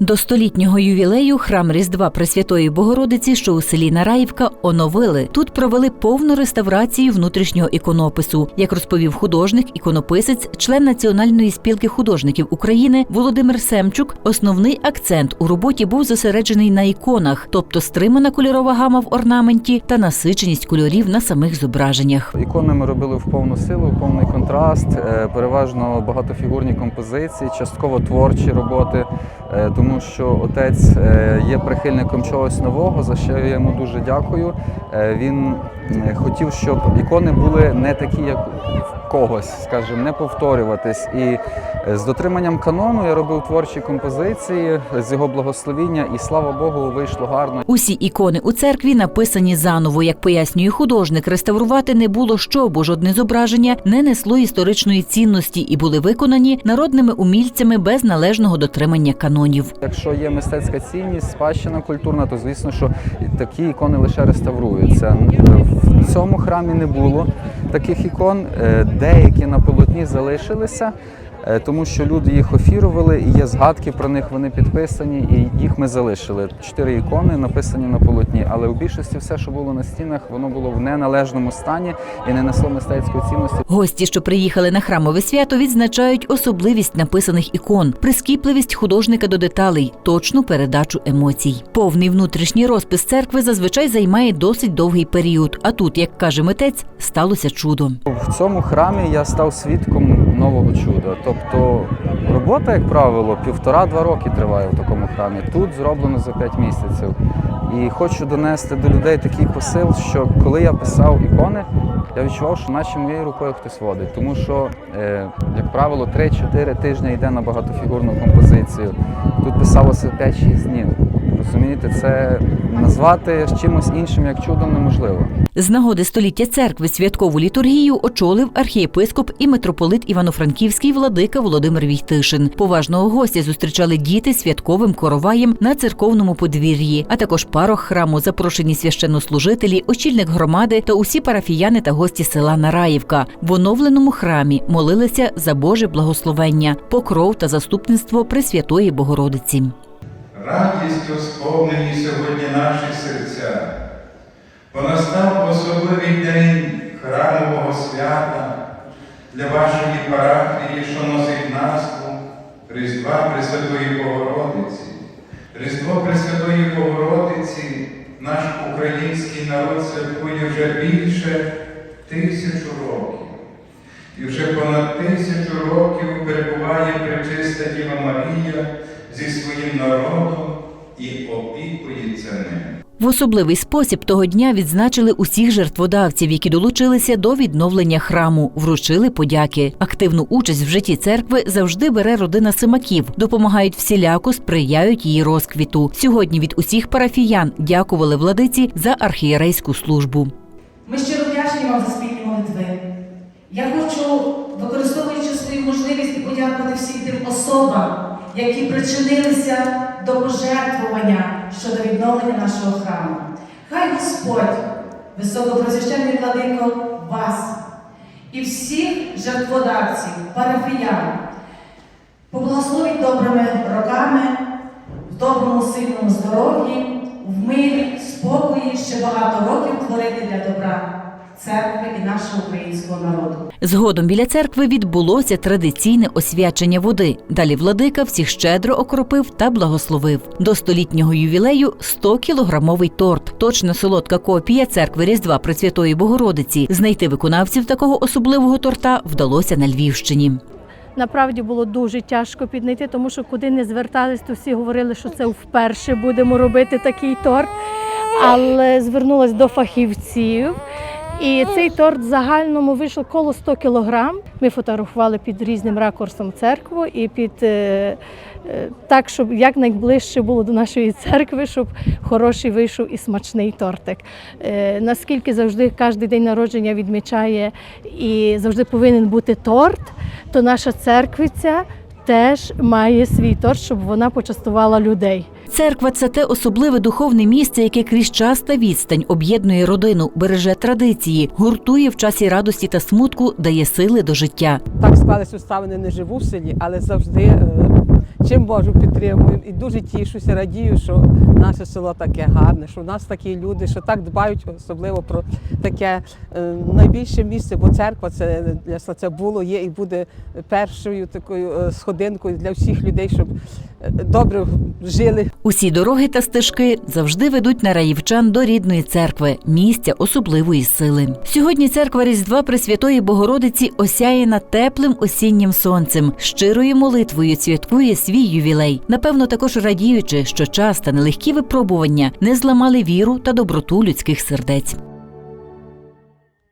До столітнього ювілею храм Різдва Пресвятої Богородиці, що у селі Нараївка, оновили. Тут провели повну реставрацію внутрішнього іконопису. Як розповів художник, іконописець, член Національної спілки художників України Володимир Семчук, основний акцент у роботі був зосереджений на іконах, тобто стримана кольорова гама в орнаменті та насиченість кольорів на самих зображеннях. Ікони ми робили в повну силу, в повний контраст, е, переважно багатофігурні композиції, частково творчі роботи, е, тому що отець е, є прихильником чогось нового, за що я йому дуже дякую. Е, Він е, хотів, щоб ікони були не такі, як в когось, скажімо, не повторюватись. І е, з дотриманням канону я робив творчі композиції з його благословіння, і слава Богу, вийшло гарно. Усі ікони у церкві написані заново. Як пояснює художник, реставрувати не було що, бо жодне зображення не несло історичної цінності і були виконані народними умільцями без належного дотримання канонів. Якщо є мистецька цінність, спадщина культурна, то звісно, що такі ікони лише реставруються. В цьому храмі не було таких ікон. Е, Деякі на полотні залишилися, тому що люди їх офірували, і є згадки про них, вони підписані, і їх ми залишили. Чотири ікони написані на полотні, але у більшості все, що було на стінах, воно було в неналежному стані і не несло мистецької цінності. Гості, що приїхали на храмове свято, відзначають особливість написаних ікон, прискіпливість художника до деталей, точну передачу емоцій. Повний внутрішній розпис церкви зазвичай займає досить довгий період. А тут, як каже митець, сталося чудо. В цьому храмі я став свідком нового чуда. Тобто робота, як правило, півтора-два роки триває в такому храмі. Тут зроблено за п'ять місяців. І хочу донести до людей такий посил, що коли я писав ікони, я відчував, що наче моєю рукою хтось водить. Тому що, е, як правило, 3-4 тижні йде на багатофігурну композицію. Тут писалося 5-6 днів. Розумієте, це назвати чимось іншим як чудом неможливо. З нагоди століття церкви святкову літургію очолив архієпископ і митрополит Івано-Франківський владика Володимир Війтишин. Поважного гостя зустрічали діти святковим короваєм на церковному подвір'ї, а також парох храму, запрошені священнослужителі, очільник громади та усі парафіяни та гості села Нараївка. В оновленому храмі молилися за Боже благословення, покров та заступництво Пресвятої Богородиці. Радістю сповнені сьогодні наші серця, бо настав особливий день храмового свята для вашої парафії, що носить назву Різдва Пресвятої Богородиці. Різдво Пресвятої Богородиці наш український народ святкує вже більше тисячу років. І вже понад тисячу років перебуває пречиста Діва Марія зі своїм народом і опікується ним. В особливий спосіб того дня відзначили усіх жертводавців, які долучилися до відновлення храму, вручили подяки. Активну участь в житті церкви завжди бере родина Симаків, допомагають всіляко, сприяють її розквіту. Сьогодні від усіх парафіян дякували владиці за архієрейську службу. Ми щиро вдячні вам за спільні молитви. Я хочу, використовуючи свою можливість, подякувати всім тим особам, які причинилися до пожертвування щодо відновлення нашого храму. Хай Господь, високопросвященний владико, вас і всіх жертводавців, парафіян, поблагословить добрими роками, в доброму сильному здоров'ї, в мирі, спокої ще багато років творити для добра церкви і нашого українського народу. Згодом біля церкви відбулося традиційне освячення води. Далі владика всіх щедро окропив та благословив. До столітнього ювілею 100-кілограмовий торт. Точно солодка копія церкви Різдва Пресвятої Богородиці. Знайти виконавців такого особливого торта вдалося на Львівщині. Направді було дуже тяжко піднайти, тому що куди не звертались, то всі говорили, що це вперше будемо робити такий торт. Але звернулася до фахівців. І цей торт в загальному вийшов коло 100 кілограм. Ми фотографували під різним ракурсом церкву і під е, е, так, щоб якнайближче було до нашої церкви, щоб хороший вийшов і смачний тортик. Е, наскільки завжди кожен день народження відмічає і завжди повинен бути торт, то наша церквиця теж має свій торт, щоб вона почастувала людей. Церква це те особливе духовне місце, яке крізь час та відстань об'єднує родину, береже традиції, гуртує в часі радості та смутку, дає сили до життя. Так склались обставини, не живу в селі, але завжди е, чим можу підтримую. І дуже тішуся, радію, що наше село таке гарне, що в нас такі люди, що так дбають, особливо про таке е, найбільше місце, бо церква це для це було, є і буде першою такою е, сходинкою для всіх людей, щоб е, добре жили Усі дороги та стежки завжди ведуть на раївчан до рідної церкви, місця особливої сили. Сьогодні церква Різдва Пресвятої Богородиці осяяна теплим осіннім сонцем, щирою молитвою святкує свій ювілей. Напевно, також радіючи, що час та нелегкі випробування не зламали віру та доброту людських сердець.